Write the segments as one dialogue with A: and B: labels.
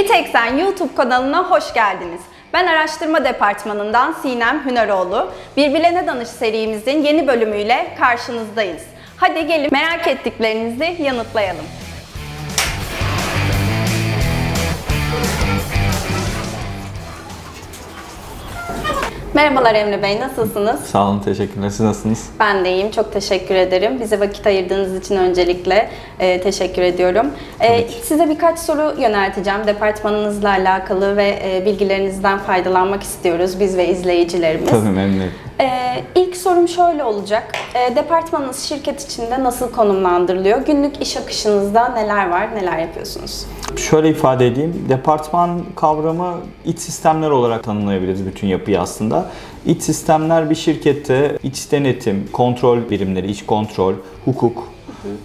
A: Bir Tek Sen YouTube kanalına hoş geldiniz. Ben araştırma departmanından Sinem Hüneroğlu. Birbirlerine Danış serimizin yeni bölümüyle karşınızdayız. Hadi gelin merak ettiklerinizi yanıtlayalım. Merhabalar Emre Bey, nasılsınız?
B: Sağ olun, teşekkürler. Siz nasılsınız?
A: Ben de iyiyim, çok teşekkür ederim. Bize vakit ayırdığınız için öncelikle e, teşekkür ediyorum. E, size birkaç soru yönelteceğim. Departmanınızla alakalı ve e, bilgilerinizden faydalanmak istiyoruz biz ve izleyicilerimiz.
B: Tabii memnuniyet.
A: E, ilk sorum şöyle olacak. E, departmanınız şirket içinde nasıl konumlandırılıyor? Günlük iş akışınızda neler var, neler yapıyorsunuz?
B: Şöyle ifade edeyim. Departman kavramı iç sistemler olarak tanımlayabiliriz bütün yapıyı aslında. İç sistemler bir şirkette iç denetim, kontrol birimleri, iç kontrol, hukuk,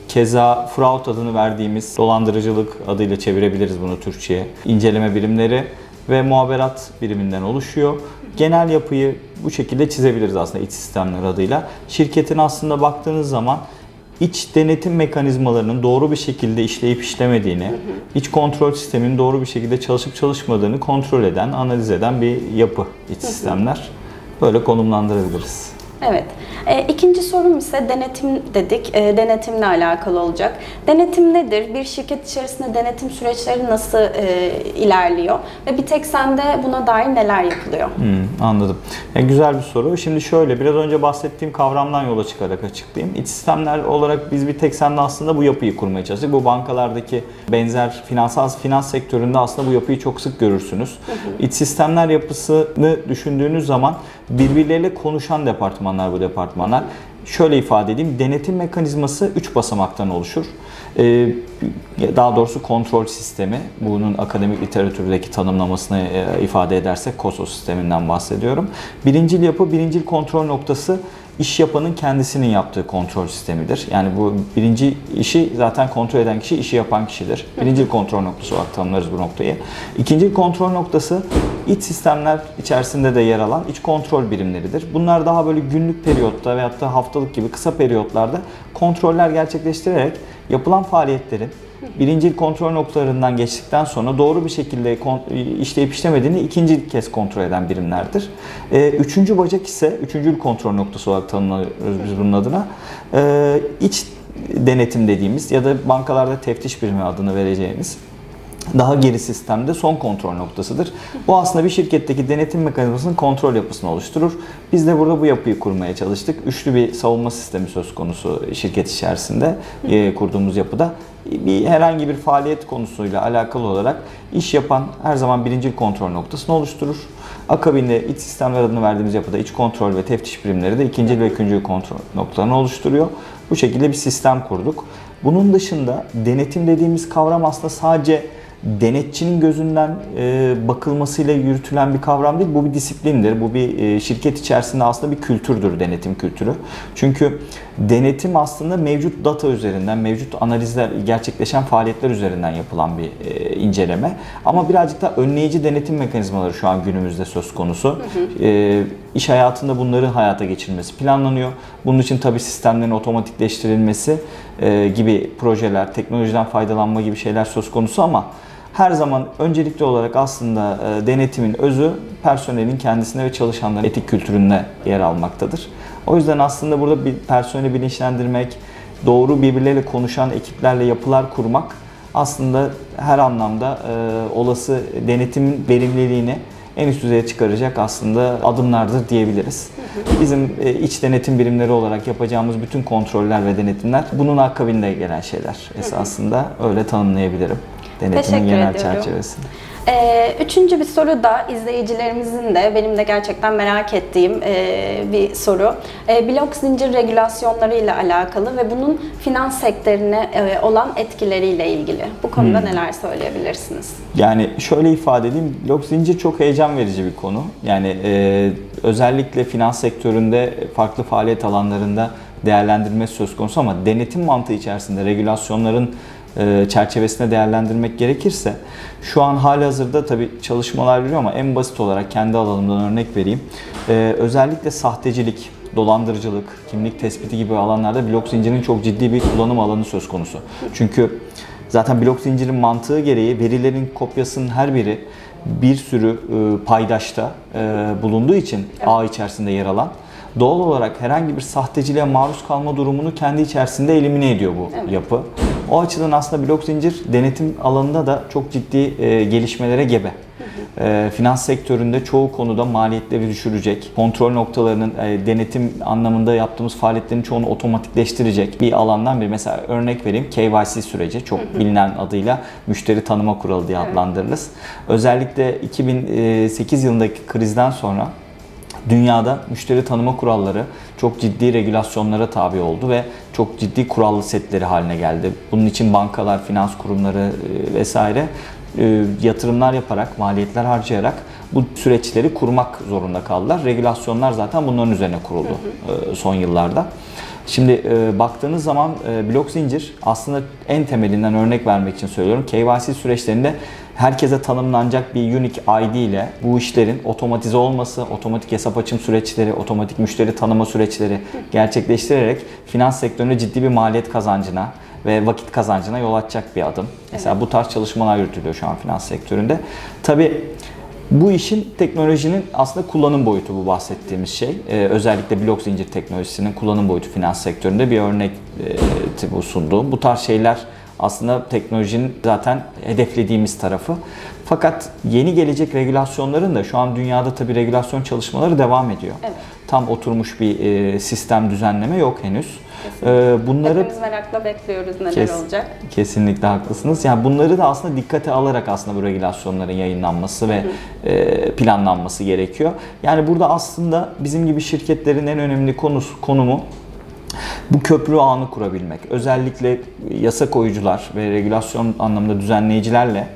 B: keza fraud adını verdiğimiz dolandırıcılık adıyla çevirebiliriz bunu Türkçe'ye. inceleme birimleri ve muhaberat biriminden oluşuyor. Genel yapıyı bu şekilde çizebiliriz aslında iç sistemler adıyla. Şirketin aslında baktığınız zaman iç denetim mekanizmalarının doğru bir şekilde işleyip işlemediğini, iç kontrol sisteminin doğru bir şekilde çalışıp çalışmadığını kontrol eden, analiz eden bir yapı iç sistemler. Böyle konumlandırabiliriz.
A: Evet. E, ikinci sorum ise denetim dedik. E, denetimle alakalı olacak. Denetim nedir? Bir şirket içerisinde denetim süreçleri nasıl e, ilerliyor? Ve bir tek sende buna dair neler yapılıyor?
B: Hmm, anladım. Ya, güzel bir soru. Şimdi şöyle biraz önce bahsettiğim kavramdan yola çıkarak açıklayayım. İç sistemler olarak biz bir tek sende aslında bu yapıyı kurmaya çalıştık. Bu bankalardaki benzer finansal finans sektöründe aslında bu yapıyı çok sık görürsünüz. İç sistemler yapısını düşündüğünüz zaman birbirleriyle konuşan departmanlar bu departmanlar. Şöyle ifade edeyim, denetim mekanizması 3 basamaktan oluşur. Ee, daha doğrusu kontrol sistemi, bunun akademik literatürdeki tanımlamasını e, ifade edersek KOSO sisteminden bahsediyorum. Birincil yapı, birincil kontrol noktası iş yapanın kendisinin yaptığı kontrol sistemidir. Yani bu birinci işi zaten kontrol eden kişi işi yapan kişidir. Birincil kontrol noktası olarak tanımlarız bu noktayı. İkinci kontrol noktası iç sistemler içerisinde de yer alan iç kontrol birimleridir. Bunlar daha böyle günlük periyotta veyahut da haftalık gibi kısa periyotlarda kontroller gerçekleştirerek yapılan faaliyetlerin birincil kontrol noktalarından geçtikten sonra doğru bir şekilde işleyip işlemediğini ikinci kez kontrol eden birimlerdir. Ee, üçüncü bacak ise üçüncül kontrol noktası olarak tanımlıyoruz biz bunun adına. Ee, iç denetim dediğimiz ya da bankalarda teftiş birimi adını vereceğimiz daha geri sistemde son kontrol noktasıdır. Bu aslında bir şirketteki denetim mekanizmasının kontrol yapısını oluşturur. Biz de burada bu yapıyı kurmaya çalıştık. Üçlü bir savunma sistemi söz konusu şirket içerisinde e, kurduğumuz yapıda. Bir herhangi bir faaliyet konusuyla alakalı olarak iş yapan her zaman birincil kontrol noktasını oluşturur. Akabinde iç sistemler adını verdiğimiz yapıda iç kontrol ve teftiş birimleri de ikinci ve üçüncü kontrol noktalarını oluşturuyor. Bu şekilde bir sistem kurduk. Bunun dışında denetim dediğimiz kavram aslında sadece denetçinin gözünden e, bakılmasıyla yürütülen bir kavram değil. Bu bir disiplindir. Bu bir e, şirket içerisinde aslında bir kültürdür denetim kültürü. Çünkü denetim aslında mevcut data üzerinden, mevcut analizler, gerçekleşen faaliyetler üzerinden yapılan bir e, inceleme. Ama birazcık da önleyici denetim mekanizmaları şu an günümüzde söz konusu. E, iş hayatında bunları hayata geçirilmesi planlanıyor. Bunun için tabii sistemlerin otomatikleştirilmesi e, gibi projeler, teknolojiden faydalanma gibi şeyler söz konusu ama her zaman öncelikli olarak aslında e, denetimin özü personelin kendisine ve çalışanların etik kültüründe yer almaktadır. O yüzden aslında burada bir personeli bilinçlendirmek, doğru birbirleriyle konuşan ekiplerle yapılar kurmak aslında her anlamda e, olası denetimin verimliliğini en üst düzeye çıkaracak aslında adımlardır diyebiliriz. Bizim e, iç denetim birimleri olarak yapacağımız bütün kontroller ve denetimler bunun akabinde gelen şeyler esasında öyle tanımlayabilirim. Denetimin
A: Teşekkür
B: genel
A: ediyorum.
B: çerçevesini.
A: Ee, üçüncü bir soru da izleyicilerimizin de benim de gerçekten merak ettiğim e, bir soru. E, blok zincir regülasyonları ile alakalı ve bunun finans sektörüne e, olan etkileriyle ilgili. Bu konuda
B: Hmm.
A: neler söyleyebilirsiniz?
B: Yani şöyle ifade edeyim, blok zincir çok heyecan verici bir konu. Yani e, özellikle finans sektöründe farklı faaliyet alanlarında değerlendirme söz konusu ama denetim mantığı içerisinde regülasyonların çerçevesinde değerlendirmek gerekirse şu an hali hazırda tabii çalışmalar yürüyor ama en basit olarak kendi alanımdan örnek vereyim. E, özellikle sahtecilik, dolandırıcılık, kimlik tespiti gibi alanlarda blok zincirinin çok ciddi bir kullanım alanı söz konusu. Çünkü Zaten blok zincirin mantığı gereği verilerin kopyasının her biri bir sürü e, paydaşta e, bulunduğu için ağ içerisinde yer alan doğal olarak herhangi bir sahteciliğe maruz kalma durumunu kendi içerisinde elimine ediyor bu
A: Evet.
B: yapı. O açıdan aslında blok zincir denetim alanında da çok ciddi e, gelişmelere gebe. E, finans sektöründe çoğu konuda maliyetleri düşürecek, kontrol noktalarının e, denetim anlamında yaptığımız faaliyetlerin çoğunu otomatikleştirecek bir alandan bir mesela örnek vereyim KYC süreci çok bilinen adıyla müşteri tanıma kuralı diye adlandırırız. Özellikle 2008 yılındaki krizden sonra dünyada müşteri tanıma kuralları çok ciddi regülasyonlara tabi oldu ve çok ciddi kurallı setleri haline geldi. Bunun için bankalar, finans kurumları e, vesaire e, yatırımlar yaparak, maliyetler harcayarak bu süreçleri kurmak zorunda kaldılar. Regülasyonlar zaten bunların üzerine kuruldu e, son yıllarda. Şimdi e, baktığınız zaman e, blok zincir aslında en temelinden örnek vermek için söylüyorum. KYC süreçlerinde herkese tanımlanacak bir unique ID ile bu işlerin otomatize olması, otomatik hesap açım süreçleri, otomatik müşteri tanıma süreçleri gerçekleştirerek finans sektöründe ciddi bir maliyet kazancına ve vakit kazancına yol açacak bir adım. Mesela bu tarz çalışmalar yürütülüyor şu an finans sektöründe. Tabii bu işin teknolojinin aslında kullanım boyutu bu bahsettiğimiz şey. Ee, özellikle blok zincir teknolojisinin kullanım boyutu finans sektöründe bir örnek e, bu sunduğum. Bu tarz şeyler aslında teknolojinin zaten hedeflediğimiz tarafı. Fakat yeni gelecek regülasyonların da şu an dünyada tabii regülasyon çalışmaları devam ediyor.
A: Evet.
B: Tam oturmuş bir e, sistem düzenleme yok henüz. Ee, bunları
A: Hepimiz merakla bekliyoruz neler
B: Kes-
A: olacak.
B: Kesinlikle haklısınız. Yani bunları da aslında dikkate alarak aslında bu regülasyonların yayınlanması ve e, planlanması gerekiyor. Yani burada aslında bizim gibi şirketlerin en önemli konusu konumu bu köprü ağını kurabilmek. Özellikle yasa koyucular ve regülasyon anlamında düzenleyicilerle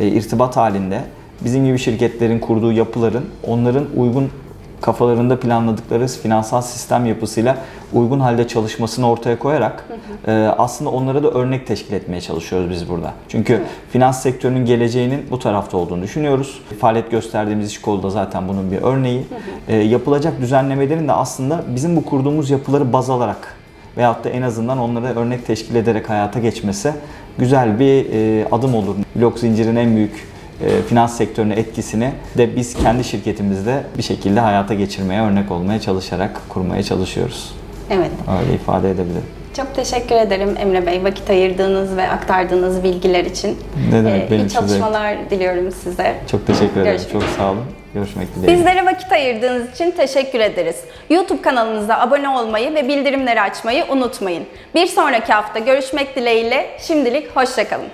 B: e, irtibat halinde bizim gibi şirketlerin kurduğu yapıların onların uygun kafalarında planladıkları finansal sistem yapısıyla uygun halde çalışmasını ortaya koyarak e, aslında onlara da örnek teşkil etmeye çalışıyoruz biz burada. Çünkü finans sektörünün geleceğinin bu tarafta olduğunu düşünüyoruz. Faaliyet gösterdiğimiz iş kolu da zaten bunun bir örneği. E, yapılacak düzenlemelerin de aslında bizim bu kurduğumuz yapıları baz alarak veyahut da en azından onlara örnek teşkil ederek hayata geçmesi güzel bir e, adım olur. Blok zincirin en büyük e, finans sektörüne etkisini de biz kendi şirketimizde bir şekilde hayata geçirmeye, örnek olmaya çalışarak kurmaya çalışıyoruz.
A: Evet.
B: Öyle ifade edebilirim.
A: Çok teşekkür ederim Emre Bey vakit ayırdığınız ve aktardığınız bilgiler için.
B: Ne demek,
A: Ee,
B: benim
A: iyi çalışmalar diliyorum size.
B: Çok teşekkür ederim.
A: Görüşmek
B: Çok sağ olun. Görüşmek dileğiyle.
A: Bizlere vakit ayırdığınız için teşekkür ederiz. YouTube kanalımıza abone olmayı ve bildirimleri açmayı unutmayın. Bir sonraki hafta görüşmek dileğiyle şimdilik hoşçakalın.